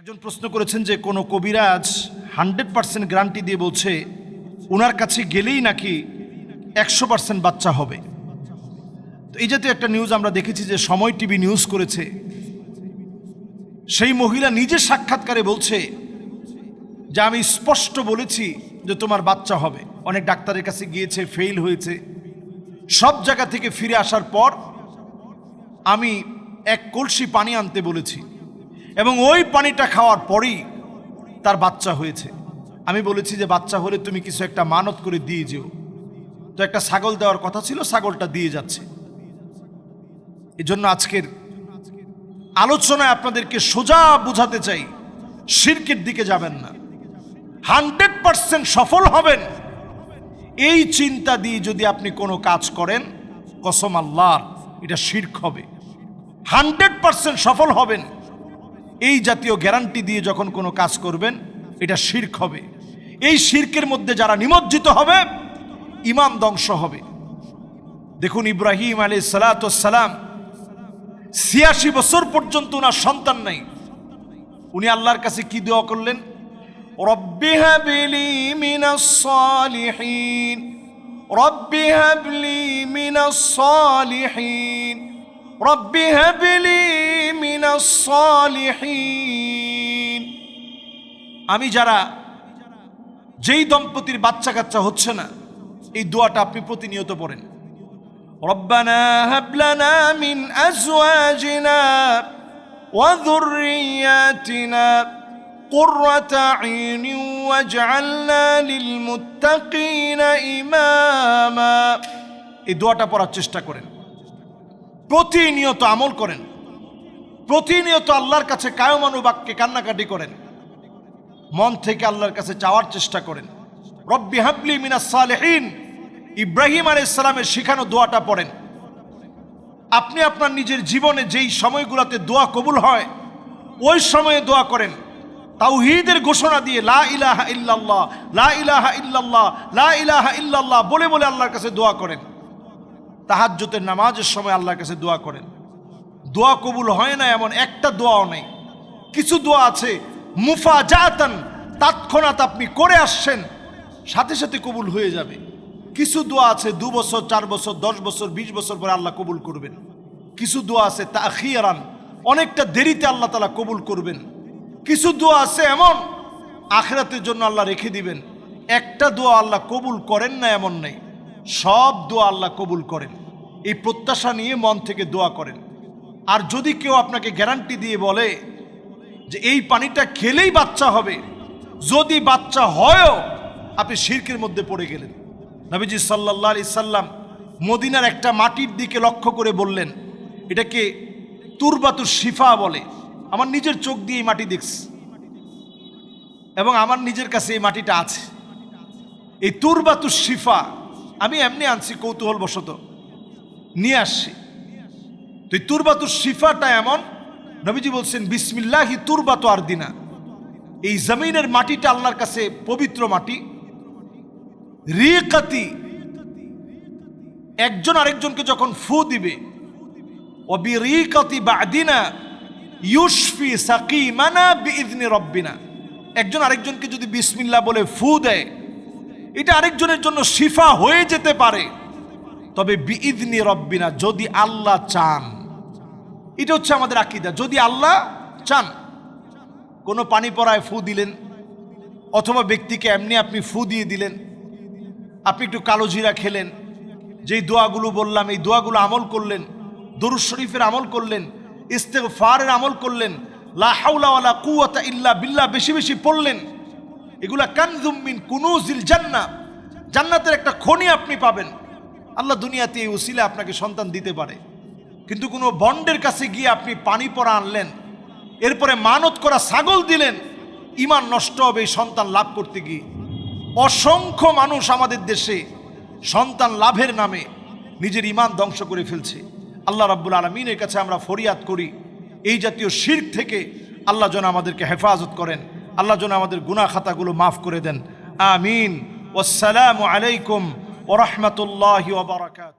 একজন প্রশ্ন করেছেন যে কোনো কবিরাজ হান্ড্রেড পার্সেন্ট গ্যারান্টি দিয়ে বলছে ওনার কাছে গেলেই নাকি একশো পার্সেন্ট বাচ্চা হবে। তো এই জাতীয় একটা নিউজ আমরা দেখেছি যে সময় টিভি নিউজ করেছে। সেই মহিলা নিজের সাক্ষাৎকারে বলছে, যে আমি স্পষ্ট বলেছি যে তোমার বাচ্চা হবে। অনেক ডাক্তারের কাছে গিয়েছে ফেল হয়েছে। সব জায়গা থেকে ফিরে আসার পর আমি এক কলসি পানি আনতে বলেছি। এবং ওই পানিটা খাওয়ার পরেই তার বাচ্চা হয়েছে। আমি বলেছি যে বাচ্চা হলে তুমি কিছু একটা মানত করে দিয়ে যেও। তো একটা ছাগল দেওয়ার কথা ছিল, ছাগলটা দিয়ে যাচ্ছে। এজন্য আজকের আলোচনায় আপনাদেরকে সোজা বুঝাতে চাই শিরকের দিকে যাবেন না। হান্ড্রেড পার্সেন্ট সফল হবেন। এই চিন্তা দিয়ে যদি আপনি কোনো কাজ করেন, কসম আল্লাহর, এটা শির্ক হবে। হান্ড্রেড পার্সেন্ট সফল হবেন। এই জাতীয় গ্যারান্টি দিয়ে যখন কোনো কাজ করবেন, এটা শির্ক হবে। এই শির্কের মধ্যে যারা নিমজ্জিত হবে ইমান ধ্বংস হবে। দেখুন ইব্রাহিম আলী সালাতাম ছিয়াশি বছর পর্যন্ত ওনার সন্তান নাই। উনি আল্লাহর কাছে কি দোয়া করলেন? রব্বি হাবলি মিনাস সালিহিন। রব্বি হাবলি মিনাস সালিহিন আমি যারা যেই দম্পতির বাচ্চা কাচ্চা হচ্ছে না এই দোয়াটা আপনি প্রতিনিয়ত পড়েন ربنا هب لنا من ازواجنا وذرياتنا قرة عين واجعلنا للمتقين إماما এই দোয়াটা পড়ার চেষ্টা করেন প্রতিনিয়ত আমল করেন। প্রতিনিয়ত আল্লাহর কাছে কায়মানু বাক্যে কান্নাকাটি করেন। মন থেকে আল্লাহর কাছে চাওয়ার চেষ্টা করেন। রব্বি হাবলি সালেহীন। ইব্রাহিম আলাইহিস সালামের শিখানো দোয়াটা পড়েন। আপনি আপনার নিজের জীবনে যেই সময়গুলোতে দোয়া কবুল হয়, ওই সময়ে দোয়া করেন। তাওহীদের ঘোষণা দিয়ে লা ইলাহা ইল্লাল্লাহ, লা ইলাহা ইল্লাল্লাহ, লা ইলাহা ইল্লাল্লাহ বলে বলে আল্লাহর কাছে দোয়া করেন। তাহাজ্জুতের নামাজের সময় আল্লাহর কাছে দোয়া করেন। দোয়া কবুল হয় না এমন একটা দোয়াও নেই। কিছু দোয়া আছে মুফা জাতান তৎক্ষণাৎ আপনি করে আসছেন, সাথে সাথে কবুল হয়ে যাবে। কিছু দোয়া আছে, দু বছর, চার বছর, দশ বছর, বিশ বছর পরে আল্লাহ কবুল করবেন। কিছু দোয়া আছে, তাখিয়ারান, অনেকটা দেরিতে আল্লাহ তালা কবুল করবেন। কিছু দোয়া আছে এমন, আখরাতের জন্য আল্লাহ রেখে দিবেন। একটা দোয়া আল্লাহ কবুল করেন না এমন নেই। সব দোয়া আল্লাহ কবুল করেন। এই প্রত্যাশা নিয়ে মন থেকে দোয়া করেন। আর যদি কেউ আপনাকে গ্যারান্টি দিয়ে বলে যে এই পানিটা খেলেই বাচ্চা হবে, যদি বাচ্চা হয়ও আপনি শির্কের মধ্যে পড়ে গেলেন। নবীজি সাল্লাহ আলি সাল্লাম মদিনার একটা মাটির দিকে লক্ষ্য করে বললেন, এটাকে তুরবাতুর শিফা বলে। আমার নিজের চোখ দিয়ে এই মাটি দেখছি এবং আমার নিজের কাছে এই মাটিটা আছে। এই তুরবাতুর শিফা আমি এমনি আনছি কৌতূহল বশত নিয়ে আসছি। তো এই তুরবাতুর শিফাটা এমন, নবীজি বলছেন, বিসমিল্লাহি তুরবাত আর দিনা এই জমিনের মাটিটা আল্লাহর কাছে পবিত্র মাটি। রিকাতি, একজন আরেকজনকে যখন ফু দিবে অবি রিকাতি বাদিনা ইউসফি সাকিমানা বিইজনি রব্বিনা। একজন আরেকজনকে যদি বিসমিল্লাহ বলে ফু দেয় এটা আরেকজনের জন্য শিফা হয়ে যেতে পারে। তবে বিইদনি রব্বিনা, যদি আল্লাহ চান, এটা হচ্ছে আমাদের আকিদা, যদি আল্লাহ চান, কোনো পানি পড়ায় ফু দিলেন, অথবা ব্যক্তিকে এমনি আপনি ফু দিয়ে দিলেন, আপনি একটু কালো জিরা খেলেন, যেই দোয়াগুলো বললাম, এই দোয়াগুলো আমল করলেন, দরুদ শরীফের আমল করলেন, ইস্তেগফারের আমল করলেন, লা হাওলা ওয়ালা কুওয়াতা ইল্লা বিল্লাহ, বেশি বেশি পড়লেন এগুলা কানজুমিন কুনুজিল জান্না। জান্নাতের একটা খনি আপনি পাবেন। আল্লাহ দুনিয়াতে এই উসিলে আপনাকে সন্তান দিতে পারে। কিন্তু কোনো বন্ডের কাছে গিয়ে আপনি পানি পরা আনলেন, এরপরে মানত করা ছাগল দিলেন, ইমান নষ্ট হবে এই সন্তান লাভ করতে গিয়ে। অসংখ্য মানুষ আমাদের দেশে সন্তান লাভের নামে নিজের ইমান ধ্বংস করে ফেলছে। আল্লাহ রাব্বুল আলমিনের কাছে আমরা ফরিয়াদ করি, এই জাতীয় শির্ক থেকে আল্লাহ যেন আমাদেরকে হেফাজত করেন। আল্লাহ যেন আমাদের গুনা খাতাগুলো মাফ করে দেন। আমিন। ওসালামু আলাইকুম ওরহমতুল্লাহ ওবরাকাত